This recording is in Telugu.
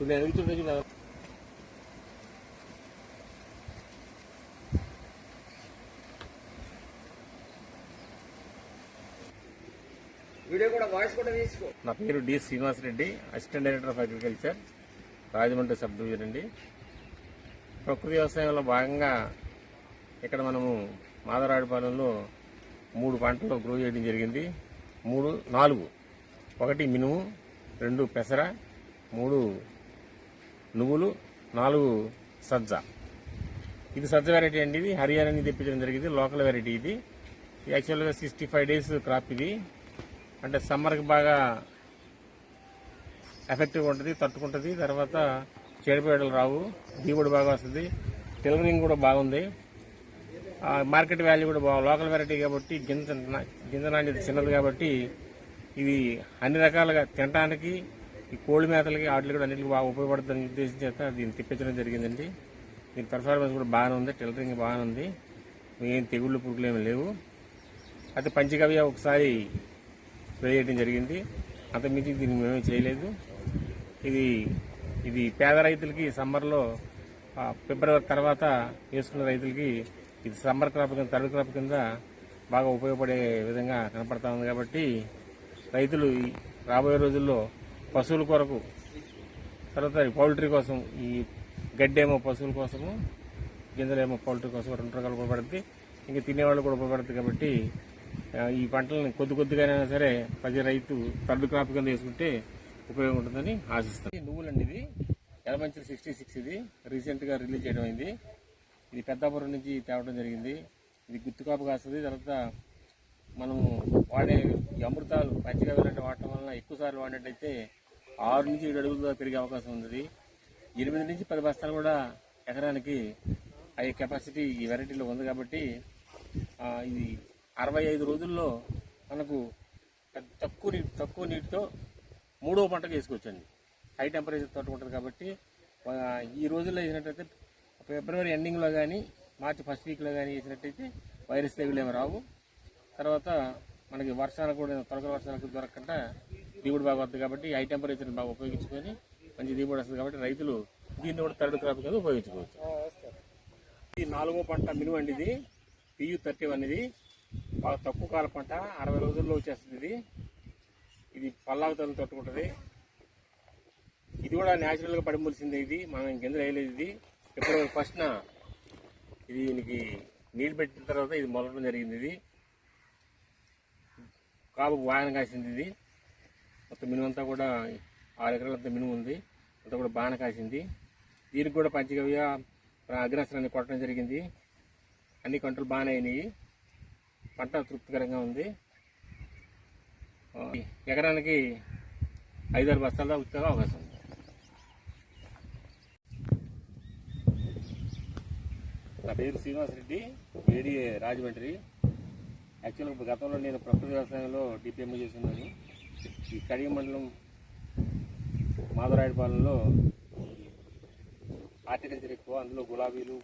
వీడియో కూడా వాయిస్ కూడా తీసుకో. నా పేరు D Srinivasareddy assistant director of agriculture Rajahmundry sub division అండి. ప్రకృతి వ్యవసాయంలో భాగంగా ఇక్కడ మనము మాదరాడిపాలెంలో మూడు పంటలు గ్రో చేయడం జరిగింది. మూడు నాలుగు. ఒకటి మినుము రెండు పెసర మూడు నువ్వులు నాలుగు సజ్జ. ఇది సజ్జ వెరైటీ అండి ఇది. హర్యానా నుంచి తెప్పించడం జరిగింది. లోకల్ వెరైటీ ఇది. యాక్చువల్గా సిక్స్టీ ఫైవ్ డేస్ క్రాప్ ఇది. అంటే సమ్మర్కి బాగా ఎఫెక్టివ్గా ఉంటుంది తట్టుకుంటుంది. తర్వాత చెడిపోయేటలు రావు. దిగుబడి బాగా వస్తుంది. టెలరింగ్ కూడా బాగుంది. మార్కెట్ వాల్యూ కూడా బాగా లోకల్ వెరైటీ కాబట్టి గింజ గింజ నాణ్యత చిన్నది కాబట్టి ఇది అన్ని రకాలుగా తినడానికి ఈ కోడి మేతలకి వాటికి కూడా అన్నింటికి బాగా ఉపయోగపడుతుందని ఉద్దేశం చేత దీన్ని తెప్పించడం జరిగిందండి. దీని పెర్ఫార్మెన్స్ కూడా బాగానే ఉంది టెలరింగ్ బాగానే ఉంది. ఏం తెగుళ్ళు పురుగులు ఏమి లేవు. అయితే పంచగవ్య ఒకసారి స్ప్రే చేయడం జరిగింది. అంత మించి దీన్ని మేమే చేయలేదు. ఇది ఇది పేద రైతులకి సమ్మర్లో ఫిబ్రవరి తర్వాత వేసుకున్న రైతులకి ఇది సమ్మర్ క్రాప్ కింద థర్డ్ క్రాప్ కింద బాగా ఉపయోగపడే విధంగా కనపడతా ఉంది కాబట్టి రైతులు రాబోయే రోజుల్లో పశువుల కొరకు తర్వాత ఈ పౌల్ట్రీ కోసం ఈ గడ్డేమో పశువుల కోసము గింజలేమో పౌల్ట్రీ కోసం రెండు రకాలు ఉపయోగపడుతుంది ఇంకా తినేవాళ్ళు కూడా ఉపయోగపడుతుంది కాబట్టి ఈ పంటలను కొద్ది కొద్దిగానైనా సరే ప్రతి రైతు థర్డ్ క్రాప్ కింద వేసుకుంటే ఉపయోగం ఉంటుందని ఆశిస్తాం. ఈ నువ్వులండి ఇది ఎలమంచి సిక్స్టీ సిక్స్ ఇది. రీసెంట్గా రిలీజ్ చేయడం అయింది. ఇది పెద్దాపురం నుంచి తేవడం జరిగింది. ఇది గుత్తుకాపు కాస్తుంది. తర్వాత మనము వాడే అమృతాలు పచ్చిగా వెళ్ళంటే వాడటం వలన ఎక్కువ సార్లు వాడినట్టయితే ఆరు నుంచి ఏడు అడుగులు పెరిగే అవకాశం ఉంది ఎనిమిది నుంచి పది బస్తాలు కూడా ఎకరానికి అయ్యే కెపాసిటీ ఈ వెరైటీలో ఉంది కాబట్టి ఇది అరవై ఐదు రోజుల్లో మనకు తక్కువ నీటి తక్కువ నీటితో మూడవ పంటకు వేసుకోవచ్చండి హై టెంపరేచర్ తట్టుకుంటుంది కాబట్టి ఈ రోజుల్లో వేసినట్టయితే ఫిబ్రవరి ఎండింగ్లో కానీ మార్చి ఫస్ట్ వీక్లో కానీ వేసినట్టయితే వైరస్ తెగులు ఏమి రావు. తర్వాత మనకి వర్షాలు కూడా తొలకల వర్షాలకు దొరకకుండా దిగుబడి బాగా వస్తుంది కాబట్టి హై టెంపరేచర్ బాగా ఉపయోగించుకొని మంచి దిగుబడి వస్తుంది కాబట్టి రైతులు దీన్ని కూడా థర్డ్ క్రాప్ కింద ఉపయోగించుకోవచ్చు. ఇది నాలుగో పంట మినుము అండి ఇది. పియు థర్టీ వన్ ఇది. బాగా తక్కువ కాల పంట అరవై రోజుల్లో వచ్చేస్తుంది ఇది. ఇది పల్లాగుతలు తట్టుకుంటుంది. ఇది కూడా న్యాచురల్గా పడిమూలిసింది ఇది. మనం గింజలు వేయలేదు ఇది. ఫిబ్రవరి ఫస్ట్న ఇది దీనికి నీళ్ళు పెట్టిన తర్వాత ఇది మొలకడం జరిగింది ఇది. కాపు బాగా కాసింది ఇది. మొత్తం మినుము అంతా కూడా ఆరు ఎకరాలంతా మినుము ఉంది. అంతా కూడా బాగా కాసింది. దీనికి కూడా పంచగవ్య అగ్రస్త్రాన్ని కొట్టడం జరిగింది. అన్ని కంట్రోల్ బాగానే అయినాయి. పంట తృప్తికరంగా ఉంది. ఎకరానికి ఐదారు బస్తాల దాకా అవకాశం ఉంది. నా పేరు శ్రీనివాస్ రెడ్డి వేడి రాజమండ్రి. యాక్చువల్గా గతంలో నేను ప్రకృతి వ్యవసాయంలో డిపిఎం చేస్తున్నాను ఈ కడియ మండలం మాధవరాయుడుపాలెంలో హార్టికల్చర్ ఎక్కువ అందులో గులాబీలు